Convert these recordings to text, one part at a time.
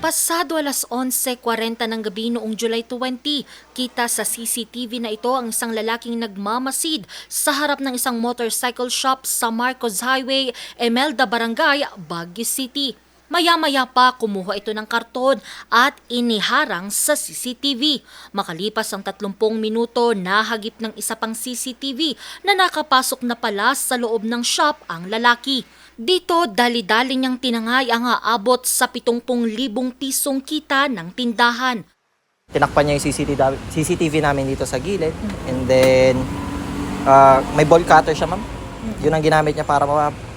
Pasado alas 11.40 ng gabi noong July 20, kita sa CCTV na ito ang isang lalaking nagmamasid sa harap ng isang motorcycle shop sa Marcos Highway, Emelda Barangay, Baguio City. Maya-maya pa kumuha ito ng karton at iniharang sa CCTV. Makalipas ang 30 minuto, nahagip ng isa pang CCTV na nakapasok na pala sa loob ng shop ang lalaki. Dito, dali-dali niyang tinangay ang aabot sa 70,000 pisong kita ng tindahan. tinakpan niya yung CCTV, CCTV namin dito sa gilid. And then, ah, may ball cutter siya, ma'am. Yun ang ginamit niya para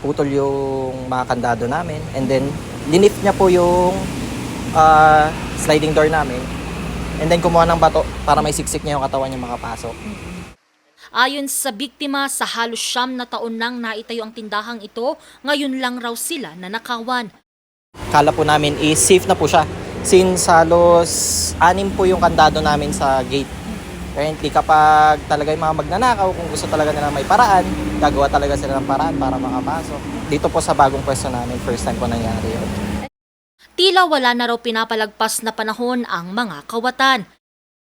maputol yung mga kandado namin. And then, linip niya po yung ah, sliding door namin. And then, kumuha ng bato para may siksik niya yung katawan niya makapasok. Ayon sa biktima, sa halos siyam na taon nang naitayo ang tindahang ito, ngayon lang raw sila nanakawan. Kala po namin is safe na po siya. Since halos anim po yung kandado namin sa gate. Currently, kapag talaga yung mga magnanakaw, kung gusto talaga nila may paraan, gagawa talaga sila ng paraan para makapasok. Dito po sa bagong pwesto namin, first time po nangyari yun. Tila wala na raw pinapalagpas na panahon ang mga kawatan.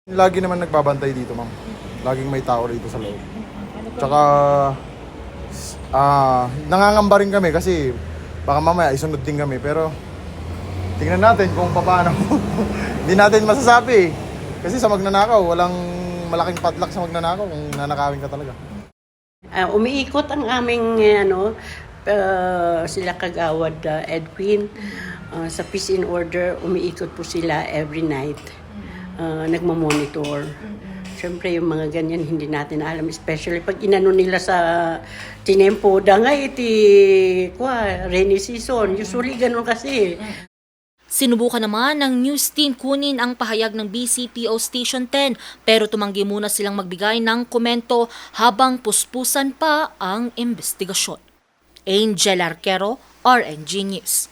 Lagi naman nagbabantay dito, ma'am. Laging may tao rito sa loob. Tsaka, ah, nangangamba rin kami kasi baka mamaya isunod din kami. Pero, tingnan natin kung paano. Hindi natin masasabi eh. Kasi sa magnanakaw, walang malaking padlock sa magnanakaw kung nanakawin ka talaga. Ah, umiikot ang aming eh, ano ah, sila kagawad ah, Edwin Ah, sa peace in order umiikot po sila every night. Uh, nagmo-monitor Siyempre yung mga ganyan hindi natin alam especially pag inano nila sa tinempo da nga iti kwa rainy season. Usually ganun kasi Sinubukan naman ng news team kunin ang pahayag ng BCPO Station 10 pero tumanggi muna silang magbigay ng komento habang puspusan pa ang investigasyon. Angel Arquero, RNG News.